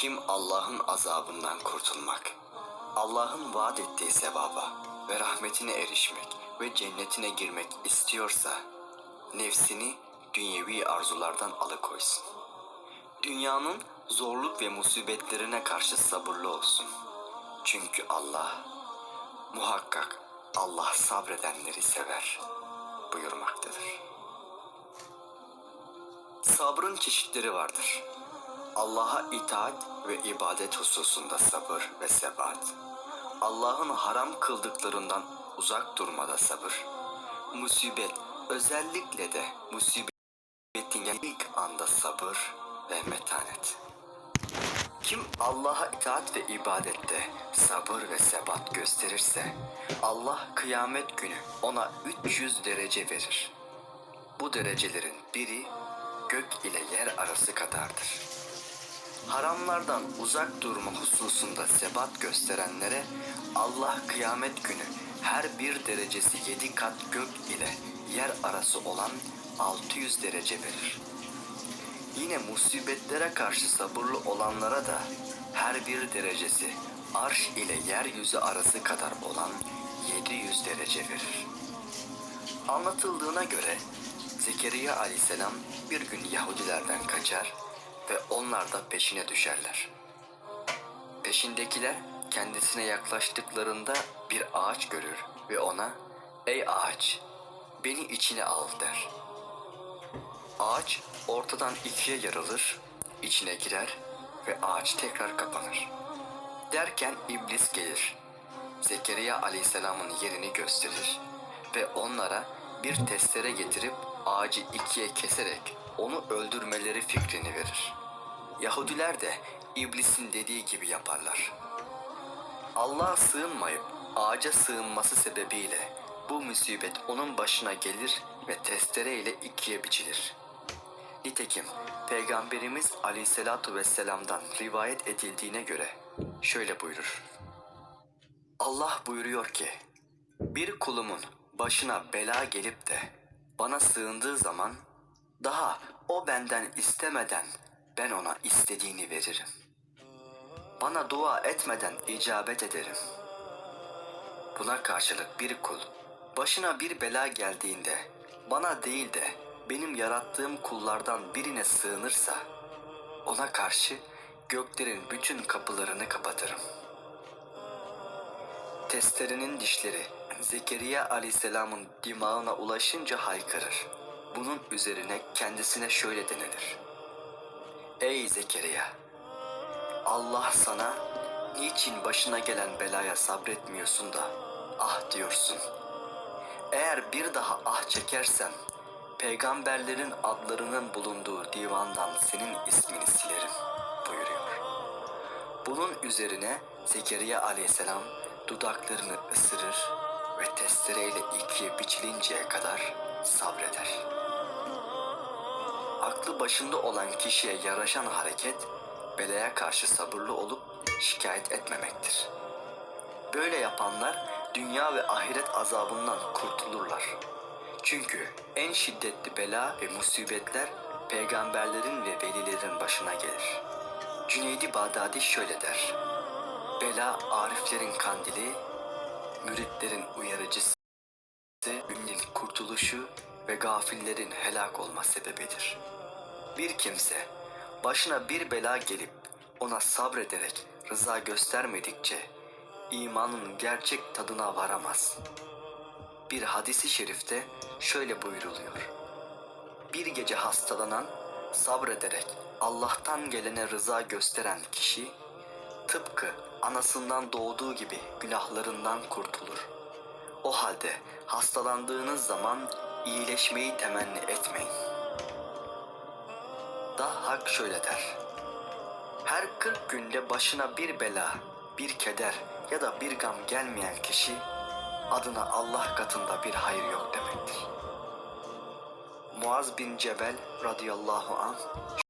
Kim Allah'ın azabından kurtulmak, Allah'ın vaat ettiği sevaba ve rahmetine erişmek ve cennetine girmek istiyorsa nefsini dünyevi arzulardan alıkoysun. Dünyanın zorluk ve musibetlerine karşı sabırlı olsun. Çünkü Allah muhakkak Allah sabredenleri sever buyurmaktadır. Sabrın çeşitleri vardır. Allah'a itaat ve ibadet hususunda sabır ve sebat. Allah'ın haram kıldıklarından uzak durmada sabır. Musibet, özellikle de musibetin ilk anda sabır ve metanet. Kim Allah'a itaat ve ibadette sabır ve sebat gösterirse Allah kıyamet günü ona 300 derece verir. Bu derecelerin biri gök ile yer arası kadardır. Haramlardan uzak durma hususunda sebat gösterenlere Allah kıyamet günü her bir derecesi yedi kat gök ile yer arası olan 600 derece verir. Yine musibetlere karşı sabırlı olanlara da her bir derecesi arş ile yeryüzü arası kadar olan 700 derece verir. Anlatıldığına göre Zekeriya aleyhisselam bir gün Yahudilerden kaçar ve onlar da peşine düşerler. Peşindekiler kendisine yaklaştıklarında bir ağaç görür ve ona ''Ey ağaç, beni içine al.'' der. Ağaç ortadan ikiye yarılır, içine girer ve ağaç tekrar kapanır. Derken iblis gelir. Zekeriya aleyhisselamın yerini gösterir ve onlara bir testere getirip ağacı ikiye keserek onu öldürmeleri fikrini verir. Yahudiler de iblisin dediği gibi yaparlar. Allah'a sığınmayıp ağaca sığınması sebebiyle bu musibet onun başına gelir ve testere ile ikiye biçilir. Nitekim Peygamberimiz Aleyhisselatu Vesselam'dan rivayet edildiğine göre şöyle buyurur. Allah buyuruyor ki, bir kulumun başına bela gelip de bana sığındığı zaman daha o benden istemeden ben ona istediğini veririm. Bana dua etmeden icabet ederim. Buna karşılık bir kul başına bir bela geldiğinde bana değil de benim yarattığım kullardan birine sığınırsa ona karşı göklerin bütün kapılarını kapatırım. Testerenin dişleri Zekeriya aleyhisselamın dimağına ulaşınca haykırır. Bunun üzerine kendisine şöyle denilir. Ey Zekeriya! Allah sana niçin başına gelen belaya sabretmiyorsun da ah diyorsun. Eğer bir daha ah çekersen peygamberlerin adlarının bulunduğu divandan senin ismini silerim buyuruyor. Bunun üzerine Zekeriya aleyhisselam dudaklarını ısırır ve testereyle ikiye biçilinceye kadar sabreder. Aklı başında olan kişiye yaraşan hareket, belaya karşı sabırlı olup şikayet etmemektir. Böyle yapanlar dünya ve ahiret azabından kurtulurlar. Çünkü en şiddetli bela ve musibetler peygamberlerin ve velilerin başına gelir. Cüneydi Bağdadi şöyle der. Bela ariflerin kandili, müritlerin uyarıcısı, ümmetin kurtuluşu ve gafillerin helak olma sebebidir. Bir kimse başına bir bela gelip ona sabrederek rıza göstermedikçe imanın gerçek tadına varamaz. Bir hadisi şerifte şöyle buyruluyor. Bir gece hastalanan sabrederek Allah'tan gelene rıza gösteren kişi tıpkı anasından doğduğu gibi günahlarından kurtulur. O halde hastalandığınız zaman iyileşmeyi temenni etmeyin. Da hak şöyle der. Her 40 günde başına bir bela, bir keder ya da bir gam gelmeyen kişi adına Allah katında bir hayır yok demektir. Muaz bin Cebel radıyallahu anh